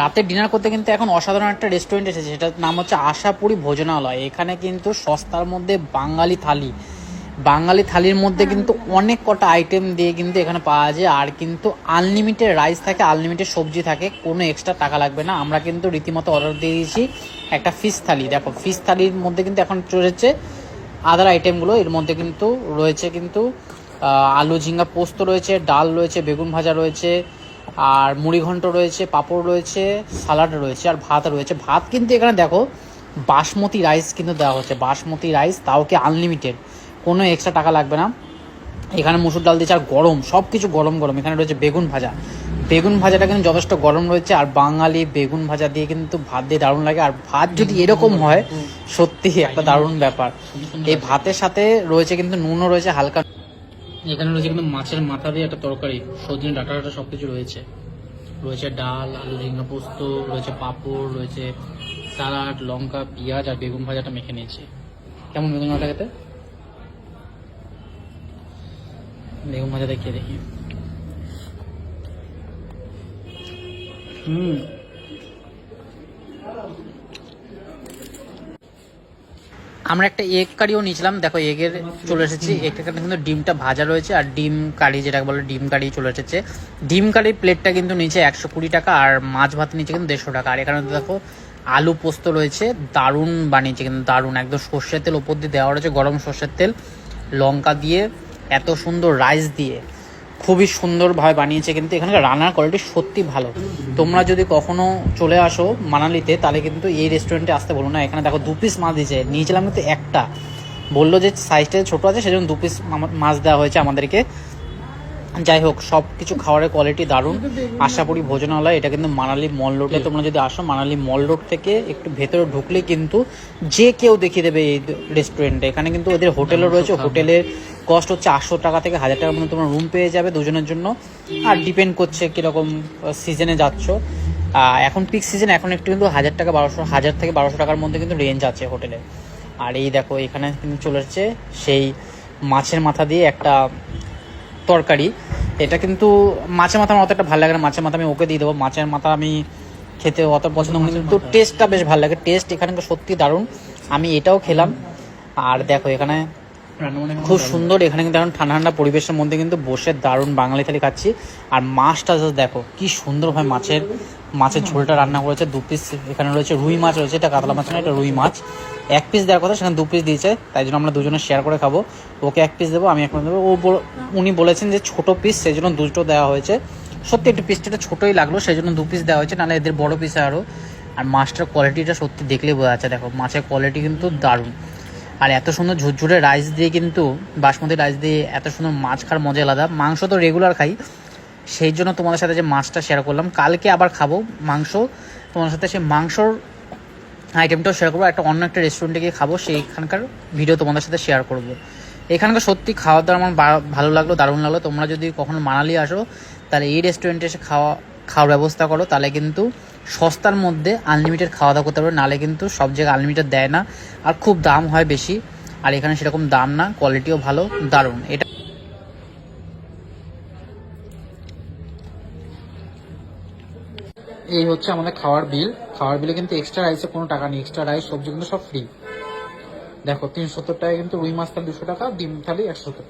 রাতে ডিনার করতে কিন্তু এখন অসাধারণ একটা রেস্টুরেন্ট এসেছে সেটার নাম হচ্ছে আশাপুরি ভোজনালয়। এখানে কিন্তু সস্তার মধ্যে বাঙালি থালি। বাঙালি থালির মধ্যে কিন্তু অনেক কটা আইটেম দিয়ে কিন্তু এখানে পাওয়া যায় আর কিন্তু আনলিমিটেড রাইস থাকে আনলিমিটেড সবজি থাকে কোনো এক্সট্রা টাকা লাগবে না। আমরা কিন্তু রীতিমতো অর্ডার দিয়ে দিয়েছি একটা ফিশ থালি দেখো ফিশ থালির মধ্যে কিন্তু এখন চলেছে আদার আইটেমগুলো এর মধ্যে কিন্তু রয়েছে কিন্তু আলু ঝিঙ্গা পোস্ত রয়েছে ডাল রয়েছে বেগুন ভাজা রয়েছে আর মুড়ি ঘন্ট রয়েছে, পাঁপড় রয়েছে, সালাড রয়েছে আর ভাত রয়েছে। ভাত কিন্তু এখানে দেখো, বাসমতি রাইস কিন্তু দেওয়া হচ্ছে। বাসমতি রাইস তাও কি আনলিমিটেড কোনো এক্সট্রা টাকা লাগবে না। এখানে মুসুর ডাল দিয়েছে আর গরম সব কিছু গরম গরম। এখানে রয়েছে বেগুন ভাজা। বেগুন ভাজাটা কিন্তু যথেষ্ট গরম রয়েছে আর বাঙালি বেগুন ভাজা দিয়ে কিন্তু ভাত দিয়ে দারুণ লাগে। আর ভাত যদি এরকম হয়, সত্যি একটা দারুণ ব্যাপার। এই ভাতের সাথে রয়েছে কিন্তু নুনও রয়েছে, হালকা এখানে রয়েছে কিন্তু মাছের মাথা দিয়ে একটা তরকারি, সজনে ডাটা ডাটা সব কিছু রয়েছে। রয়েছে ডাল, আলু ঝিঙ্গা পোস্ত, রয়েছে পাঁপড়, রয়েছে স্যালাড লঙ্কা, পেঁয়াজ আর বেগুন ভাজাটা মেখে নিয়েছি। কেমন বেগুন ভাজা খেতে? বেগুন ভাজা দেখিয়ে দেখি। হুম। আমরা একটা এগ কারিও নিয়েছিলাম। দেখো এগের চলে এসেছি। এগটা কিন্তু ডিমটা ভাজা রয়েছে আর ডিম কারি যেটা বলে ডিম কারি চলে এসেছে। ডিম কারির প্লেটটা কিন্তু নিচে একশো কুড়ি টাকা আর মাছ ভাত নিচে কিন্তু দেড়শো টাকা। আর এখানে দেখো আলু পোস্ত রয়েছে দারুণ বানিয়েছে কিন্তু দারুণ। একদম সর্ষের তেল ওপর দিয়ে দেওয়া রয়েছে গরম সর্ষের তেল লঙ্কা দিয়ে এত সুন্দর রাইস দিয়ে। খুবই সুন্দরভাবে বানিয়েছে কিন্তু এখানকার রান্নার কোয়ালিটি সত্যি ভালো। তোমরা যদি কখনো চলে আসো মানালিতে তাহলে কিন্তু এই রেস্টুরেন্টে আসতে বলো না। এখানে দেখো দু পিস মাছ দিয়েছে। নিয়েছিলাম কিন্তু একটা। বলল যে সাইজটা ছোট আছে সেজন্য দু পিস মাছ দেওয়া হয়েছে আমাদেরকে। যাই হোক সব কিছু খাবারের কোয়ালিটি দারুণ। আশাপুরি ভোজনালয় এটা কিন্তু মানালি মল রোডে তোমরা যদি আসো মানালি মল রোড থেকে একটু ভেতরে ঢুকলে কিন্তু যে কেউ দেখিয়ে দেবে এই রেস্টুরেন্টে এখানে কিন্তু ওদের হোটেলও রয়েছে। হোটেলের কস্ট হচ্ছে আটশো টাকা থেকে হাজার টাকার মধ্যে তোমরা রুম পেয়ে যাবে দুজনের জন্য। আর ডিপেন্ড করছে কীরকম সিজনে যাচ্ছ। এখন পিক সিজন এখন একটু কিন্তু হাজার টাকা, বারোশো, হাজার থেকে বারোশো টাকার মধ্যে কিন্তু রেঞ্জ আছে হোটেলে আর এই দেখো, এখানে কিন্তু চলে এসেছে সেই মাছের মাথা দিয়ে একটা তরকারি। এটা কিন্তু মাছের মাথা আমার অতটা ভালো লাগে না। মাছের মাথা আমি ওকে দিয়ে দেবো। মাছের মাথা আমি খেতে অত পছন্দ করি কিন্তু টেস্টটা বেশ ভালো লাগে। টেস্ট এখানে সত্যি দারুণ। আমি এটাও খেলাম। আর দেখো, এখানে খুব সুন্দর এখানে কিন্তু এখন ঠান্ডা ঠান্ডা পরিবেশের মধ্যে কিন্তু বসে দারুণ বাঙালি থালি খাচ্ছি। আর মাছটা just দেখো কি সুন্দরভাবে মাছের মাছের ঝোলটা রান্না করেছে দু পিস এখানে রয়েছে রুই মাছ রয়েছে এটা কাতলা মাছ না এটা রুই মাছ। এক পিস দেওয়ার কথা সেখানে দু পিস দিয়েছে তাই জন্য আমরা দুজনে শেয়ার করে খাব। ওকে এক পিস দেবো আমি এক পিস দেবো। ও উনি বলেছেন যে ছোট পিস সেই জন্য দুটো দেওয়া হয়েছে। সত্যি একটু পিসটা ছোটোই লাগল সেই জন্য দু পিস দেওয়া হয়েছে নাহলে এদের বড় পিস আরও আর। মাছটার কোয়ালিটিটা সত্যি দেখলেই বোঝা যাচ্ছে দেখো মাছের কোয়ালিটি কিন্তু দারুণ। আর এত সুন্দর ঝুরঝুরে রাইস দিয়ে কিন্তু, বাসমতি রাইস দিয়ে এত সুন্দর মাছ খাওয়ার মজা আলাদা। মাংস তো রেগুলার খাই। সেই জন্য তোমাদের সাথে যে মাছটা শেয়ার করলাম, কালকে আবার খাব মাংস। তোমাদের সাথে সেই মাংসর আইটেমটাও শেয়ার করব। একটা অন্য একটা রেস্টুরেন্টে গিয়ে খাব, সেইখানকার ভিডিও তোমাদের সাথে শেয়ার করব। এখানকার সত্যি খাওয়া দাওয়া আমার ভালো লাগল, দারুণ লাগল। তোমরা যদি কখনো মানালি আসো, তাহলে এই রেস্টুরেন্টে এসে খাওয়া খাওয়ার ব্যবস্থা করো, তাহলে কিন্তু সস্তার মধ্যে আনলিমিটেড খাওয়া দাওয়া করতে পারবে, নাহলে কিন্তু সব জায়গায় আনলিমিটেড দেয় না। আর খুব দাম হয় বেশি, আর এখানে সেরকম দাম না কোয়ালিটিও ভালো, দারুণ। এটা এই হচ্ছে আমাদের খাওয়ার বিল খাওয়ার বিলে কিন্তু এক্সট্রা রাইসে কোনো টাকা নেই এক্সট্রা রাইস সবজি কিন্তু সব ফ্রি দেখো, তিনশো সত্তর টাকা কিন্তু রুই মাছ থালি দুশো টাকা, ডিম থালি একশো সত্তর